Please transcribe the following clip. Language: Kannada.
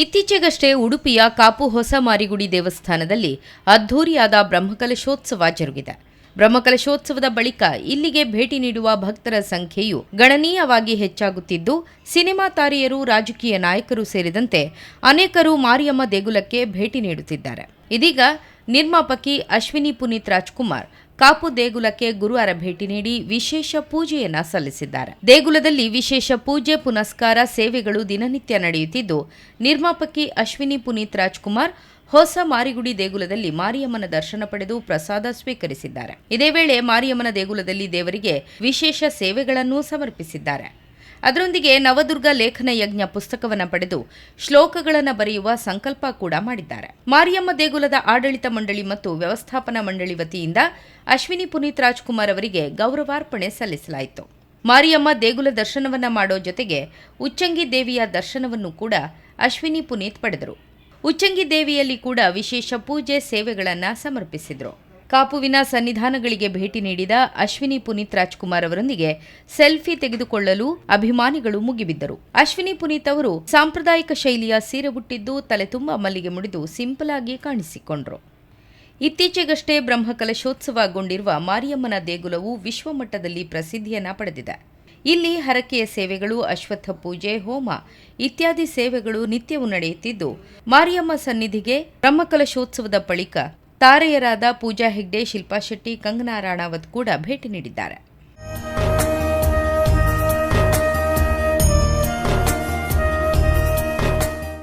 ಇತ್ತೀಚೆಗಷ್ಟೇ ಉಡುಪಿಯ ಕಾಪು ಹೊಸ ಮಾರಿಗುಡಿ ದೇವಸ್ಥಾನದಲ್ಲಿ ಅದ್ಧೂರಿಯಾದ ಬ್ರಹ್ಮಕಲಶೋತ್ಸವ ಜರುಗಿದೆ. ಬ್ರಹ್ಮಕಲಶೋತ್ಸವದ ಬಳಿಕ ಇಲ್ಲಿಗೆ ಭೇಟಿ ನೀಡುವ ಭಕ್ತರ ಸಂಖ್ಯೆಯು ಗಣನೀಯವಾಗಿ ಹೆಚ್ಚಾಗುತ್ತಿದ್ದು, ಸಿನಿಮಾ ತಾರೆಯರು, ರಾಜಕೀಯ ನಾಯಕರು ಸೇರಿದಂತೆ ಅನೇಕರು ಮಾರಿಯಮ್ಮ ದೇಗುಲಕ್ಕೆ ಭೇಟಿ ನೀಡುತ್ತಿದ್ದಾರೆ. ಇದೀಗ ನಿರ್ಮಾಪಕಿ ಅಶ್ವಿನಿ ಪುನೀತ್ ರಾಜ್ಕುಮಾರ್ ಕಾಪು ದೇಗುಲಕ್ಕೆ ಗುರುವಾರ ಭೇಟಿ ನೀಡಿ ವಿಶೇಷ ಪೂಜೆಯನ್ನ ಸಲ್ಲಿಸಿದ್ದಾರೆ. ದೇಗುಲದಲ್ಲಿ ವಿಶೇಷ ಪೂಜೆ, ಪುನಸ್ಕಾರ, ಸೇವೆಗಳು ದಿನನಿತ್ಯ ನಡೆಯುತ್ತಿದ್ದು, ನಿರ್ಮಾಪಕಿ ಅಶ್ವಿನಿ ಪುನೀತ್ ರಾಜ್ಕುಮಾರ್ ಹೊಸ ಮಾರಿಗುಡಿ ದೇಗುಲದಲ್ಲಿ ಮಾರಿಯಮ್ಮನ ದರ್ಶನ ಪಡೆದು ಪ್ರಸಾದ ಸ್ವೀಕರಿಸಿದ್ದಾರೆ. ಇದೇ ವೇಳೆ ಮಾರಿಯಮ್ಮನ ದೇಗುಲದಲ್ಲಿ ದೇವರಿಗೆ ವಿಶೇಷ ಸೇವೆಗಳನ್ನು ಸಮರ್ಪಿಸಿದ್ದಾರೆ. ಅದರೊಂದಿಗೆ ನವದುರ್ಗ ಲೇಖನ ಯಜ್ಞ ಪುಸ್ತಕವನ್ನು ಪಡೆದು ಶ್ಲೋಕಗಳನ್ನು ಬರೆಯುವ ಸಂಕಲ್ಪ ಕೂಡ ಮಾಡಿದ್ದಾರೆ. ಮಾರಿಯಮ್ಮ ದೇಗುಲದ ಆಡಳಿತ ಮಂಡಳಿ ಮತ್ತು ವ್ಯವಸ್ಥಾಪನಾ ಮಂಡಳಿ ವತಿಯಿಂದ ಅಶ್ವಿನಿ ಪುನೀತ್ ರಾಜ್ಕುಮಾರ್ ಅವರಿಗೆ ಗೌರವಾರ್ಪಣೆ ಸಲ್ಲಿಸಲಾಯಿತು. ಮಾರಿಯಮ್ಮ ದೇಗುಲ ದರ್ಶನವನ್ನ ಮಾಡೋ ಜೊತೆಗೆ ಉಚ್ಚಂಗಿ ದೇವಿಯ ದರ್ಶನವನ್ನು ಕೂಡ ಅಶ್ವಿನಿ ಪುನೀತ್ ಪಡೆದರು. ಉಚ್ಚಂಗಿ ದೇವಿಯಲ್ಲಿ ಕೂಡ ವಿಶೇಷ ಪೂಜೆ ಸೇವೆಗಳನ್ನು ಸಮರ್ಪಿಸಿದರು. ಕಾಪುವಿನ ಸನ್ನಿಧಾನಗಳಿಗೆ ಭೇಟಿ ನೀಡಿದ ಅಶ್ವಿನಿ ಪುನೀತ್ ರಾಜ್ಕುಮಾರ್ ಅವರೊಂದಿಗೆ ಸೆಲ್ಫಿ ತೆಗೆದುಕೊಳ್ಳಲು ಅಭಿಮಾನಿಗಳು ಮುಗಿಬಿದ್ದರು. ಅಶ್ವಿನಿ ಪುನೀತ್ ಅವರು ಸಾಂಪ್ರದಾಯಿಕ ಶೈಲಿಯ ಸೀರೆ ಬುಟ್ಟಿದ್ದು ತಲೆ ತುಂಬ ಮಲ್ಲಿಗೆ ಮುಡಿದು ಸಿಂಪಲ್ ಆಗಿ ಕಾಣಿಸಿಕೊಂಡ್ರು. ಇತ್ತೀಚೆಗಷ್ಟೇ ಬ್ರಹ್ಮಕಲಶೋತ್ಸವಗೊಂಡಿರುವ ಮಾರಿಯಮ್ಮನ ದೇಗುಲವು ವಿಶ್ವಮಟ್ಟದಲ್ಲಿ ಪ್ರಸಿದ್ಧಿಯನ್ನ ಪಡೆದಿದೆ. ಇಲ್ಲಿ ಹರಕೆಯ ಸೇವೆಗಳು, ಅಶ್ವತ್ಥ ಪೂಜೆ, ಹೋಮ ಇತ್ಯಾದಿ ಸೇವೆಗಳು ನಿತ್ಯವೂ ನಡೆಯುತ್ತಿದ್ದು, ಮಾರಿಯಮ್ಮ ಸನ್ನಿಧಿಗೆ ಬ್ರಹ್ಮಕಲಶೋತ್ಸವದ ಬಳಿಕ ತಾರೆಯರಾದ ಪೂಜಾ ಹೆಗ್ಡೆ ಶಿಲ್ಪಾ ಶೆಟ್ಟಿ ಕಂಗನಾ ರಾಣಾವತ್ ಕೂಡ ಭೇಟಿ ನೀಡಿದ್ದಾರೆ.